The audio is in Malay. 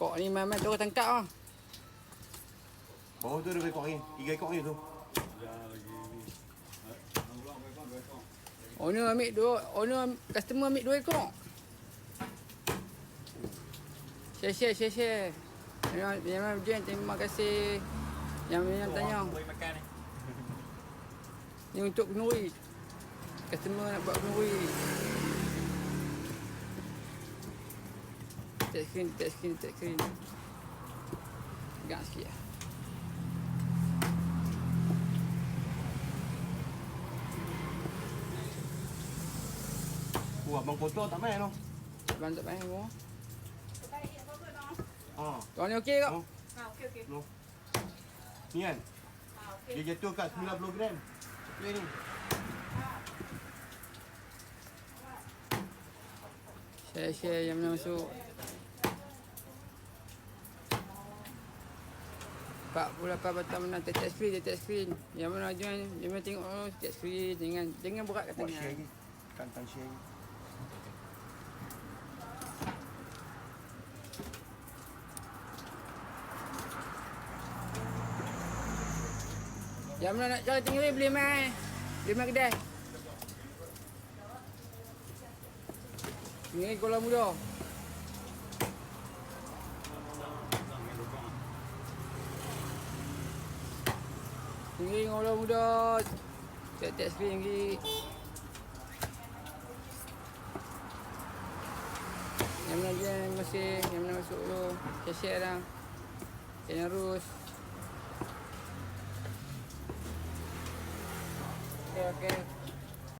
Kok ni memang terus tangkap ah. Bawah tu ada ekor ni. Tiga ekor ni tu. Owner ambil dua, owner customer ambil dua ekor. Share share share share. Memang memang Jen terima kasih. Yang yang tanya. Ni. Untuk kenduri. Customer nak buat kenduri. Touch screen. Pegang sikit lah. Oh, abang kotor tak main tu. Abang tak payah semua. Ha. Tuan ni okey? Oh. Ha, okey okey. No. Ni kan. Ha, okey. Dia jatuh kat 90 gram. Ni. Share share yang mana masuk. Pak pula apa batam mana touch screen, dia touch screen. Yang mana jangan jangan tengok oh, touch screen jangan jangan berat kat Buat tengah. share ni. Share ni. Yang mana nak cari tinggi beli mai. Beli mai kedai. Ni Kuala Muda. Tinggi Kuala Muda. Tak-tak screen lagi. Yang mana dia yang masih, yang mana masuk tu. Share-share lah. Channel Rus. Okay, okay.